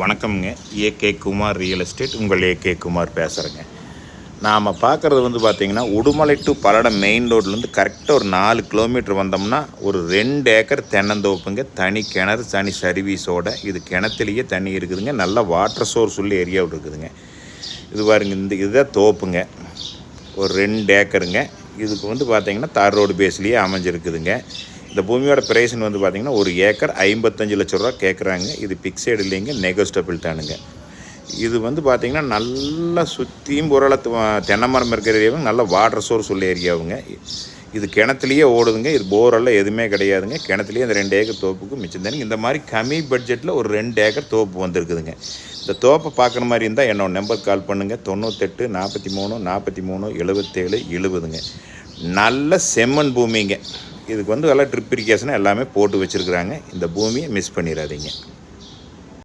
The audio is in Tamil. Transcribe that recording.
வணக்கம்ங்க. AK Kumar real estate. உங்கள் ஏகே குமார் பேசுகிறேங்க நாம் பார்க்குறது வந்து பார்த்திங்கன்னா உடுமலை டு பல்லடம் மெயின் ரோட்லேருந்து கரெக்டாக ஒரு நாலு கிலோமீட்டர் வந்தோம்னா ஒரு ரெண்டு ஏக்கர் தென்னந்தோப்புங்க. தனி கிணறு தனி சர்வீஸோட இது கிணத்துலேயே தண்ணி இருக்குதுங்க. நல்ல வாட்டர் சோர்ஸ் உள்ள ஏரியாவில் இருக்குதுங்க. இது பாருங்க இந்த இதுதான் தோப்புங்க. ஒரு ரெண்டு ஏக்கருங்க. இதுக்கு வந்து பார்த்திங்கன்னா தார் ரோடு பேஸ்லேயே அமைஞ்சிருக்குதுங்க. இந்த பூமியோட பிரைஸ்னு வந்து பார்த்தீங்கன்னா ஒரு ஏக்கர் ஐம்பத்தஞ்சு லட்ச ரூபா கேட்குறாங்க இது பிக்ஸைடு இல்லைங்க நெகோஸ்டபிள் தானுங்க. இது வந்து பார்த்தீங்கன்னா நல்லா சுற்றியும் ஓரளவு தென்னை மரம் இருக்கிற ஏரியாவும் நல்ல வாட்டர் சோர்ஸ் உள்ள ஏரியாவுங்க. இது கிணத்துலையே ஓடுதுங்க இது போரெல்லாம் எதுவுமே கிடையாதுங்க. கிணத்துலேயே அந்த ரெண்டு ஏக்கர் தோப்புக்கு மிச்சம் தானுங்க. இந்த மாதிரி கம்மி பட்ஜெட்டில் ஒரு ரெண்டு ஏக்கர் தோப்பு வந்திருக்குதுங்க. இந்த தோப்பை பார்க்குற மாதிரி இருந்தால் என்னோட நம்பர் கால் பண்ணுங்கள் தொண்ணூத்தெட்டு நாற்பத்தி மூணு நாற்பத்தி மூணு எழுபத்தேழு எழுபதுங்க நல்ல செம்மண் பூமிங்க. இதுக்கு வந்து எல்லாம் ட்ரிப் இரிகேஷனாக எல்லாமே போட்டு வச்சுருக்குறாங்க. இந்த பூமியை மிஸ் பண்ணிடாதீங்க.